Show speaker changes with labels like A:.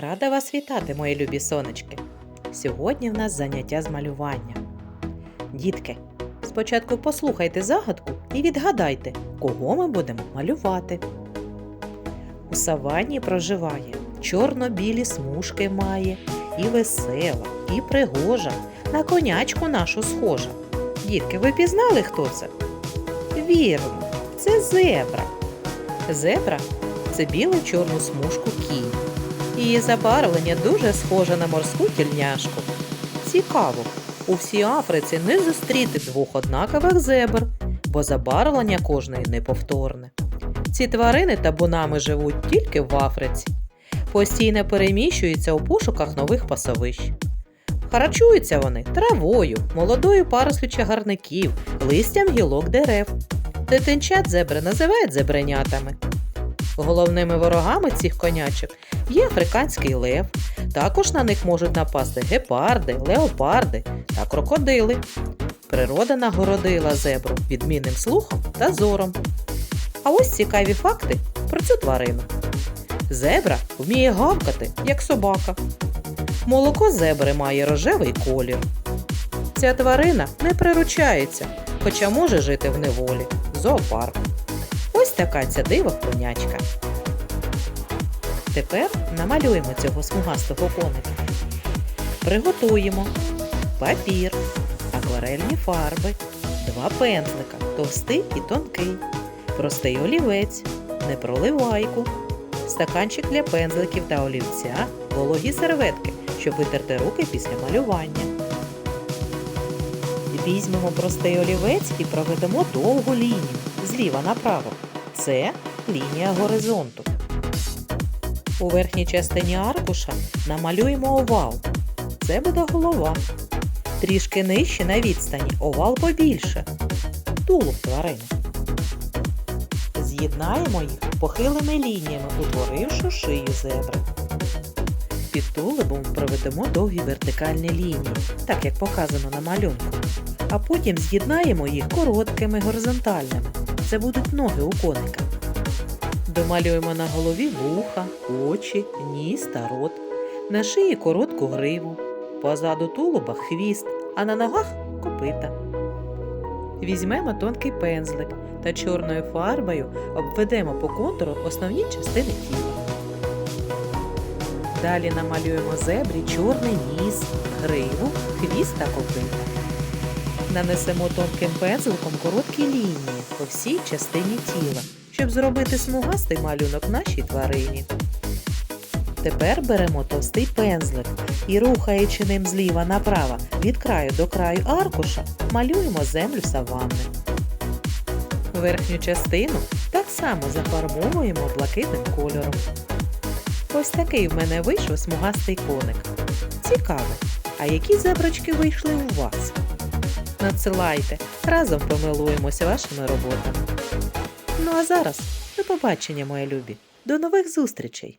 A: Рада вас вітати, мої любі сонечки. Сьогодні в нас заняття з малювання. Дітки, спочатку послухайте загадку і відгадайте, кого ми будемо малювати. У саванні проживає, чорно-білі смужки має, і весела, і пригожа, на конячку нашу схожа. Дітки, ви пізнали, хто це? Вірно, це зебра. Зебра це білу чорну смужку кінь. Її забарвлення дуже схоже на морську тільняшку. Цікаво, у всій Африці не зустріти двох однакових зебр, бо забарвлення кожної неповторне. Ці тварини табунами живуть тільки в Африці, постійно переміщуються у пошуках нових пасовищ. Харчуються вони травою, молодою парослю чагарників, листям гілок дерев. Дитинчат зебри називають зебренятами. Головними ворогами цих конячок є африканський лев. Також на них можуть напасти гепарди, леопарди та крокодили. Природа нагородила зебру відмінним слухом та зором. А ось цікаві факти про цю тварину. Зебра вміє гавкати, як собака. Молоко зебри має рожевий колір. Ця тварина не приручається, хоча може жити в неволі. Зоопарк. Ось така ця дива конячка. Тепер намалюємо цього смугастого коника. Приготуємо папір, акварельні фарби, два пензлика, товстий і тонкий, простий олівець, непроливайку, стаканчик для пензликів та олівця, вологі серветки, щоб витерти руки після малювання. Візьмемо простий олівець і проведемо довгу лінію зліва направо. Це лінія горизонту. У верхній частині аркуша намалюємо овал. Це буде голова. Трішки нижче на відстані овал побільше. Тулуб тварини. З'єднаємо їх похилими лініями, утворивши шию зебри. Під тулубом проведемо довгі вертикальні лінії, так як показано на малюнку. А потім з'єднаємо їх короткими горизонтальними. Це будуть ноги у коника. Домалюємо на голові вуха, очі, ніс та рот, на шиї коротку гриву, позаду тулуба хвіст, а на ногах копита. Візьмемо тонкий пензлик та чорною фарбою обведемо по контуру основні частини тіла. Далі намалюємо зебрі чорний ніс, гриву, хвіст та копита. Нанесемо тонким пензликом короткі лінії по всій частині тіла, щоб зробити смугастий малюнок нашій тварині. Тепер беремо товстий пензлик і, рухаючи ним зліва направо від краю до краю аркуша, малюємо землю саванни. Верхню частину так само зафарбовуємо блакитним кольором. Ось такий в мене вийшов смугастий коник. Цікаво, а які зеброчки вийшли у вас? Надсилайте, разом помилуємося вашими роботами. Ну а зараз до побачення, моя любі. До нових зустрічей!